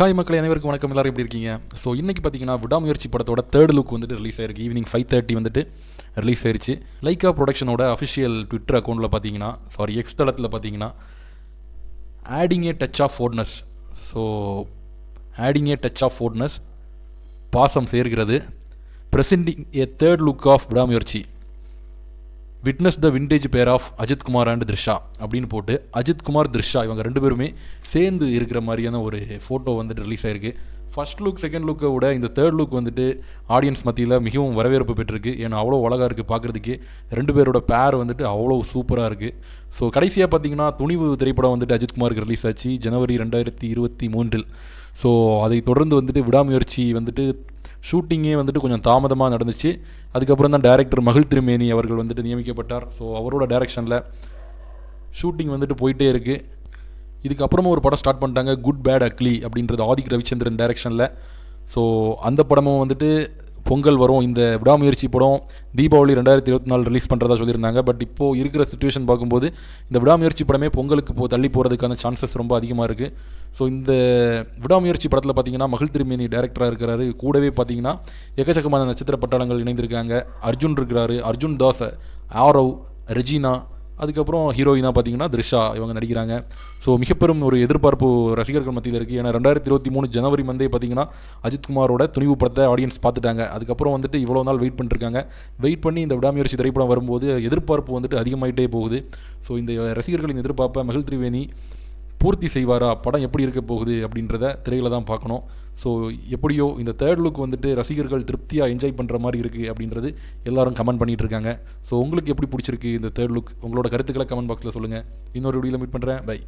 Hi மக்கள் அனைவருக்கும் வணக்கம். எல்லாரும் எப்படி இருக்கீங்க? ஸோ இன்றைக்கி பார்த்தீங்கன்னா விடாமுயற்சி படத்தோட தேர்ட் லுக் வந்துட்டு ரிலீஸ் ஆயிருக்கு. ஈவினிங் ஃபைவ் தேர்ட்டி வந்துட்டு ரிலீஸ் ஆயிருச்சு. லைக்கா ப்ரொடக்ஷனோட அஃபிஷியல் ட்விட்டர் அக்கௌண்ட்டில் பார்த்தீங்கன்னா சாரி எக்ஸ் தளத்தில் பார்த்தீங்கன்னா adding a touch of fondness so adding a touch of fondness பாசம் சேர்கிறது. Presenting a third look of Vidaamuyarchi. Witness the vintage pair of Ajith Kumar and Trisha அப்படின்னு போட்டு அஜித் குமார் த்ரிஷா இவங்க ரெண்டு பேருமே சேர்ந்து இருக்கிற மாதிரியான ஒரு ஃபோட்டோ வந்துட்டு ரிலீஸ் ஆயிருக்கு. ஃபஸ்ட் லுக் செகண்ட் லுக்கை விட இந்த தேர்ட் லுக் வந்துட்டு ஆடியன்ஸ் மத்தியில் மிகவும் வரவேற்பு பெற்றிருக்கு. ஏன்னா அவ்வளோ அழகாக இருக்குது பார்க்குறதுக்கு. ரெண்டு பேரோட பேர் வந்துட்டு அவ்வளோ சூப்பராக இருக்குது ஸோ கடைசியாக பார்த்தீங்கன்னா துணிவு திரைப்படம் வந்துட்டு அஜித் குமாருக்கு ரிலீஸ் ஆச்சு. ஜனவரி ரெண்டாயிரத்தி இருபத்தி மூன்றில். ஸோ அதை தொடர்ந்து வந்துட்டு விடாமுயற்சி வந்துட்டு ஷூட்டிங்கே வந்துட்டு கொஞ்சம் தாமதமாக நடந்துச்சு. அதுக்கப்புறம் தான் டேரக்டர் மகிழ் திருமேனி அவர்கள் வந்துட்டு நியமிக்கப்பட்டார். ஸோ அவரோட டைரக்ஷனில் ஷூட்டிங் வந்துட்டு போயிட்டே இருக்குது இதுக்கப்புறமா ஒரு படம் ஸ்டார்ட் பண்ணிட்டாங்க. குட் பேட் அக்லி அப்படின்றது ஆதிக் ரவிச்சந்திரன் டைரக்ஷனில் ஸோ அந்த படமும் வந்துட்டு பொங்கல் வரும். இந்த விடாமுயற்சி படம் தீபாவளி ரெண்டாயிரத்தி இருபத்தி நாலு ரிலீஸ் பண்ணுறதா சொல்லியிருந்தாங்க. பட் இப்போது இருக்கிற சுச்சுவேஷன் பார்க்கும்போது இந்த விடாமுயற்சி படமே பொங்கலுக்கு போ தள்ளி போகிறதுக்கான சான்சஸ் ரொம்ப அதிகமாக இருக்குது ஸோ இந்த விடாமுயற்சி படத்தில் பார்த்தீங்கன்னா மகிழ் திருமேனி டேரக்டராக இருக்கிறாரு. கூடவே பார்த்தீங்கன்னா எக்கச்சக்கமான நட்சத்திர பட்டாளங்கள் இணைந்திருக்காங்க. அர்ஜுன் இருக்கிறாரு. அர்ஜுன் தாஸ் ஆரவ் ரெஜினா அதுக்கப்புறம் ஹீரோயினாக பார்த்தீங்கன்னா த்ரிஷா இவங்க நடிக்கிறாங்க. ஸோ மிகப்பெரும் ஒரு எதிர்பார்ப்பு ரசிகர்கள் மத்தியில் இருக்குது ஏன்னா ரெண்டாயிரத்தி இருபத்தி மூணு ஜனவரி மந்தே பார்த்தீங்கன்னா அஜித்குமாரோட துணிவு படத்தை ஆடியன்ஸ் பார்த்துட்டாங்க. அதுக்கப்புறம் வந்துட்டு இவ்வளோ நாள் வெயிட் பண்ணிருக்காங்க. வெயிட் பண்ணி இந்த விடாமுயற்சி திரைப்படம் வரும்போது எதிர்பார்ப்பு வந்துட்டு அதிகமாகிட்டே போகுது. ஸோ இந்த ரசிகர்களின் எதிர்பார்ப்பை மகிழ் திரிவேணி பூர்த்தி செய்வாரா? படம் எப்படி இருக்க போகுது? அப்படின்றத திரையில் தான் பார்க்கணும். ஸோ எப்படியோ இந்த தேர்ட் லுக் வந்துட்டு ரசிகர்கள் திருப்தியாக என்ஜாய் பண்ணுற மாதிரி இருக்குது அப்படின்றது எல்லாரும் கமெண்ட் பண்ணிட்டு இருக்காங்க. ஸோ உங்களுக்கு எப்படி பிடிச்சிருக்கு இந்த தேர்ட் லுக் உங்களோட கருத்துக்களை கமெண்ட் பாக்ஸில் சொல்லுங்கள் இன்னொரு வீடியோவில் மீட் பண்ணுறேன் பை